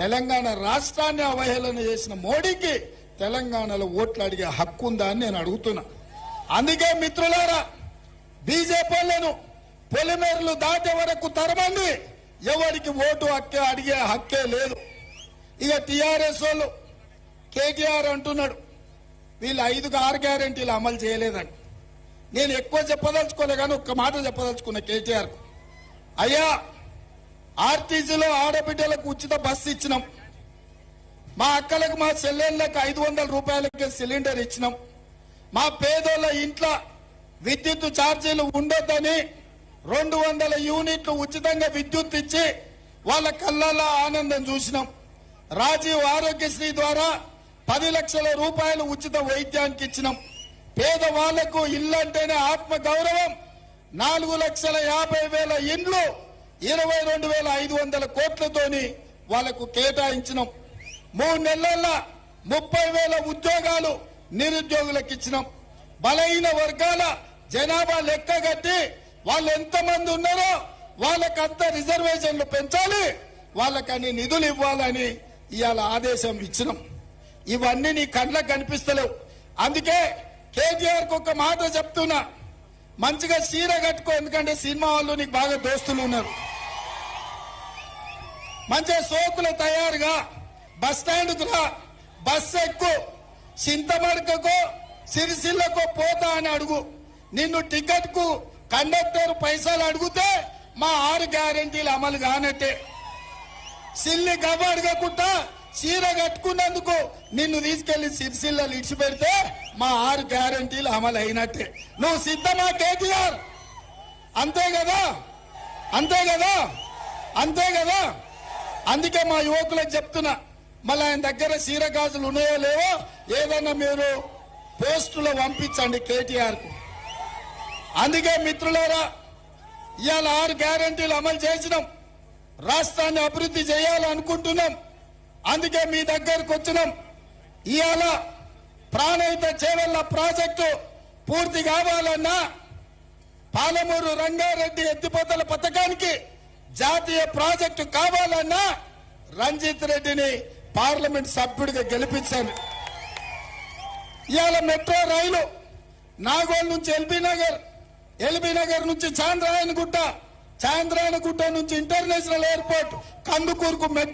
తెలంగాణ రాష్ట్రాన్ని అవహేళన చేసిన మోడీకి తెలంగాణలో ఓట్లు అడిగే హక్కు ఉందా అని నేను అడుగుతున్నా. అందుకే మిత్రులారా బీజేపీలను పొలిమేరలు దాటే వరకు తరమండి. ఎవరికి ఓటు హక్కే అడిగే హక్కే లేదు. ఇక టిఆర్ఎస్ వాళ్ళు కేటీఆర్ అంటున్నాడు వీళ్ళు ఐదు ఆరు గ్యారంటీలు అమలు చేయలేదని. నేను ఎక్కువ చెప్పదలుచుకోలే కానీ ఒక్క మాట చెప్పదలుచుకున్నా కేటీఆర్ అయ్యా ఆర్టీసీలో ఆడబిడ్డలకు ఉచిత బస్సు ఇచ్చినాం. మా అక్కలకు మా చెల్లెళ్ళకు ఐదు వందల రూపాయలకి సిలిండర్ ఇచ్చినాం. మా పేదోళ్ళ ఇంట్లో విద్యుత్ ఛార్జీలు ఉండొద్దని రెండు వందల యూనిట్లు ఉచితంగా విద్యుత్ ఇచ్చి వాళ్ళ కళ్ళల్లో ఆనందం చూసినాం. రాజీవ్ ఆరోగ్యశ్రీ ద్వారా పది లక్షల రూపాయలు ఉచిత వైద్యానికి ఇచ్చినాం. పేదవాళ్ళకు ఇల్లంటేనే ఆత్మ గౌరవం నాలుగు లక్షల యాభై వేల ఇండ్లు ఇరవై రెండు వేల ఐదు వందల కోట్లతోని వాళ్ళకు కేటాయించినాం. మూడు నెలల్లో ముప్పై వేల ఉద్యోగాలు నిరుద్యోగులకు ఇచ్చినాం. బలహీన వర్గాల జనాభా లెక్క కట్టి వాళ్ళు ఎంతమంది ఉన్నారో వాళ్ళకంత రిజర్వేషన్లు పెంచాలి వాళ్ళకని నిధులు ఇవ్వాలని ఇవాళ ఆదేశం ఇచ్చినాం. ఇవన్నీ నీ కళ్ళకు కనిపిస్తలేవు. అందుకే కేటీఆర్కు ఒక మాట చెప్తున్నా. మంచిగా చీర కట్టుకో ఎందుకంటే సినిమా వాళ్ళు నీకు బాగా దోస్తులు ఉన్నారు. మంచి సోకులు తయారుగా. బస్ స్టాండ్ రా బస్ ఎక్కు. చింతమడకకో సిరిసిల్లకో పోతా అని అడుగు. నిన్ను టికెట్కు కండక్టర్ పైసలు అడిగితే మా ఆరు గ్యారెంటీలు అమలు కానట్టే. సిల్లి గవ్వ అడగకుండా చీర కట్టుకున్నందుకు నిన్ను తీసుకెళ్ళి సిరిసిల్లలు ఇడిచిపెడితే మా ఆరు గ్యారెంటీలు అమలు అయినట్టే. నువ్వు సిద్ధమా కేటీఆర్? అంతే కదా? అంతే కదా? అంతే కదా? అందుకే మా యువకులకు చెప్తున్నా మళ్ళీ ఆయన దగ్గర చీర గాజులు ఉన్నాయో లేవో ఏదైనా మీరు పోస్టులో పంపించండి కేటీఆర్కు అందుకే మిత్రులారా ఇవాళ ఆరు గ్యారంటీలు అమలు చేసినాం. రాష్ట్రాన్ని అభివృద్ధి చేయాలనుకుంటున్నాం. అందుకే మీ దగ్గరకు వచ్చినాం. ఇవాళ ప్రాణహిత చేవల్ల ప్రాజెక్టు పూర్తి కావాలన్నా పాలమూరు రంగారెడ్డి ఎత్తిపోతల పథకానికి జాతీయ ప్రాజెక్టు కావాలన్నా రంజిత్ రెడ్డిని పార్లమెంట్ సభ్యుడిగా గెలిపించాను ఇవాళ మెట్రో రైలు నాగోల్ నుంచి ఎల్బీ నగర్ ఎల్బీ నగర్ నుంచి చాంద్రాయణగుట్ట చాంద్రాయణగుట్ట నుంచి ఇంటర్నేషనల్ ఎయిర్పోర్ట్ కందుకూరుకు మెట్రో